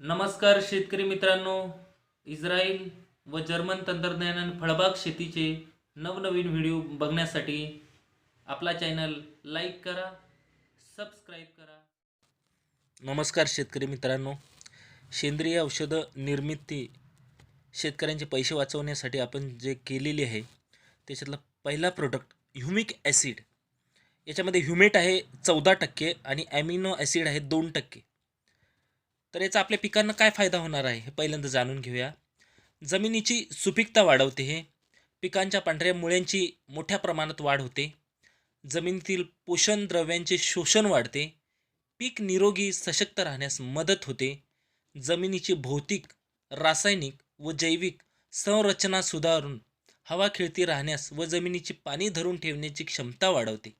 नमस्कार शेतकरी मित्रांनो. इस्रायल व जर्मन तंत्रज्ञान आणि फळबाग शेतीचे नवनवीन व्हिडिओ बघण्यासाठी आपला चॅनल लाईक करा सबस्क्राईब करा. नमस्कार शेतकरी मित्रांनो. सेंद्रिय औषधं निर्मिती शेतकऱ्यांचे पैसे वाचवण्यासाठी आपण जे केलेली आहे त्याच्यातला पहिला प्रोडक्ट ह्युमिक ॲसिड याच्यामध्ये ह्युमेट आहे चौदा टक्के आणि ॲमिनो ॲसिड आहे दोन टक्के. तर याचा आपल्या पिकांना काय फायदा होणार आहे हे पहिल्यांदा जाणून घेऊया. जमिनीची सुपीकता वाढवते हे. पिकांच्या पांढऱ्या मुळ्यांची मोठ्या प्रमाणात वाढ होते. जमिनीतील पोषण द्रव्यांचे शोषण वाढते. पीक निरोगी सशक्त राहण्यास मदत होते. जमिनीची भौतिक रासायनिक व जैविक संरचना सुधारून हवा खेळती राहण्यास व जमिनीची पाणी धरून ठेवण्याची क्षमता वाढवते.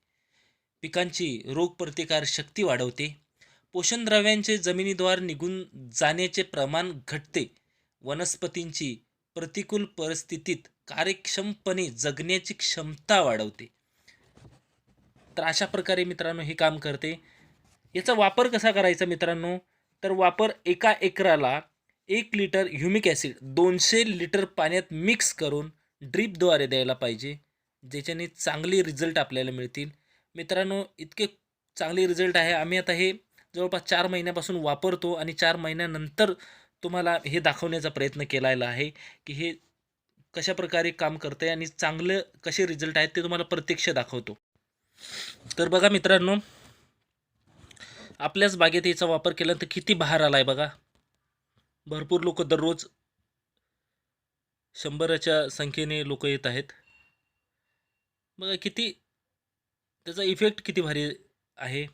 पिकांची रोगप्रतिकार शक्ती वाढवते. पोषण द्रव्यांचे जमिनीद्वार निघून जाण्याचे प्रमाण घटते. वनस्पतींची प्रतिकूल परिस्थितीत कार्यक्षमपणे जगण्याची क्षमता वाढवते. तर अशा प्रकारे मित्रांनो हे काम करते. याचा वापर कसा करायचा मित्रांनो? तर वापर एका एकराला एक लिटर ह्युमिक ॲसिड दोनशे लिटर पाण्यात मिक्स करून ड्रीपद्वारे द्यायला पाहिजे ज्याच्याने चांगले रिझल्ट आपल्याला मिळतील. मित्रांनो इतके चांगले रिझल्ट आहे. आम्ही आता हे जवळपास चार महिन्यापासून वापरतो आणि चार महिन्यानंतर तुम्हाला हे दाखवण्याचा प्रयत्न केलेला आहे की हे कशा प्रकारे काम करतं आहे आणि चांगलं कसे रिझल्ट आहेत ते तुम्हाला प्रत्यक्ष दाखवतो. तर बघा मित्रांनो आपल्याच बागेत याचा वापर केला तर किती बहार आला आहे बघा. भरपूर लोक दररोज शंभराच्या संख्येने लोक येत आहेत. बघा किती त्याचा इफेक्ट किती भारी आहे.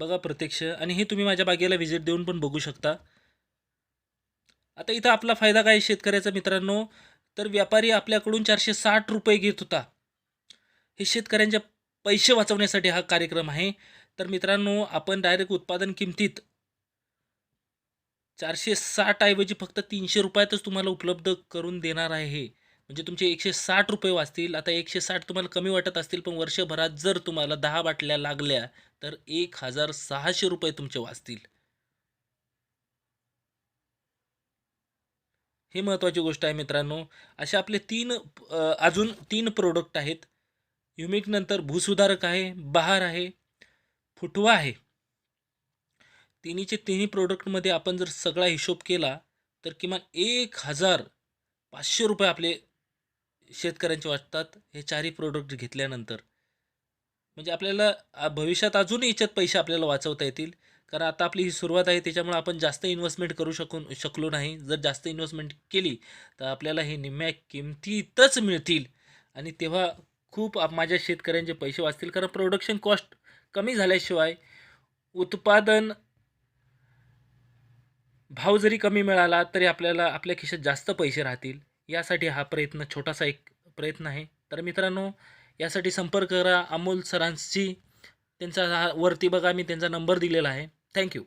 बघा प्रत्यक्ष. आणि हे तुम्ही माझ्या बागेला व्हिजिट देऊन पण बघू शकता. आता इथं आपला फायदा काय आहे शेतकऱ्याचा मित्रांनो? तर व्यापारी आपल्याकडून चारशे साठ रुपये घेत होता. हे शेतकऱ्यांच्या पैसे वाचवण्यासाठी हा कार्यक्रम आहे. तर मित्रांनो आपण डायरेक्ट उत्पादन किमतीत चारशे साठ ऐवजी फक्त तीनशे रुपयातच तुम्हाला उपलब्ध करून देणार आहे. म्हणजे तुमचे एकशे साठ रुपये वाचतील. आता एकशे साठ तुम्हाला कमी वाटत असतील पण वर्षभरात जर तुम्हाला दहा बाटल्या लागल्या तर एक हजार सहाशे रुपये तुमचे वाचतील. हे महत्त्वाची गोष्ट आहे मित्रांनो. असे आपले तीन अजून तीन प्रोडक्ट आहेत. युमिकनंतर भूसुधारक आहे बहार आहे फुटवा आहे. तिन्हीचे तिन्ही प्रोडक्टमध्ये आपण जर सगळा हिशोब केला तर किमान एक हजार पाचशे रुपये आपले शेतकऱ्यांचे वाटतात हे चारही प्रोडक्ट घेतल्यानंतर. म्हणजे आपल्याला भविष्यात अजून याच्यात पैसे आपल्याला वाचवता येतील. कारण आता आपली ही सुरुवात आहे त्याच्यामुळे आपण जास्त इन्व्हेस्टमेंट करू शकून शकलो नाही. जर जास्त इन्व्हेस्टमेंट केली तर आपल्याला हे निम्म्या किमतीतच मिळतील. आणि तेव्हा खूप माझ्या शेतकऱ्यांचे पैसे वाचतील. कारण प्रोडक्शन कॉस्ट कमी झाल्याशिवाय उत्पादन भाव जरी कमी मिळाला तरी आपल्याला आपल्या खिशात जास्त पैसे राहतील. यासाठी हा प्रयत्न छोटासा एक प्रयत्न आहे. तर मित्रांनो यासाठी संपर्क करा अमोल सरांशी. त्यांचा हा वरती बघा मी त्यांचा नंबर दिलेला आहे. थँक्यू